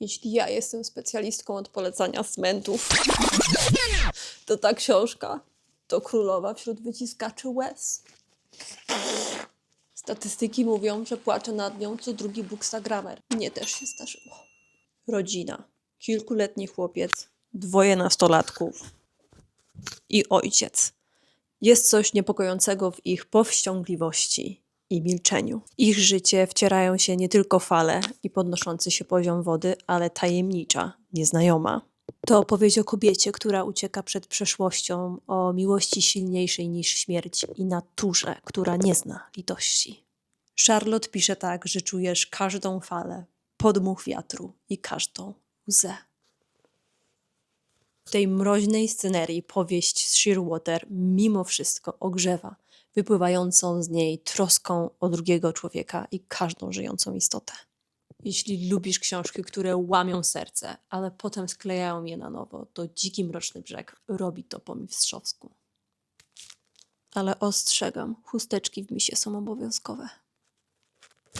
Jeśli ja jestem specjalistką od polecania smentów, to ta książka to królowa wśród wyciskaczy łez. Statystyki mówią, że płacze nad nią co drugi bookstagramer. Mnie też się zdarzyło. Rodzina. Kilkuletni chłopiec, dwoje nastolatków i ojciec. Jest coś niepokojącego w ich powściągliwości i milczeniu. Ich życie wcierają się nie tylko fale i podnoszący się poziom wody, ale tajemnicza, nieznajoma. To opowieść o kobiecie, która ucieka przed przeszłością, o miłości silniejszej niż śmierć i naturze, która nie zna litości. Charlotte pisze tak, że czujesz każdą falę, podmuch wiatru i każdą łzę. Tej mroźnej scenerii powieść z Shearwater mimo wszystko ogrzewa, wypływającą z niej troską o drugiego człowieka i każdą żyjącą istotę. Jeśli lubisz książki, które łamią serce, ale potem sklejają je na nowo, to Dziki Mroczny Brzeg robi to po mistrzowsku. Ale ostrzegam, chusteczki w misie są obowiązkowe.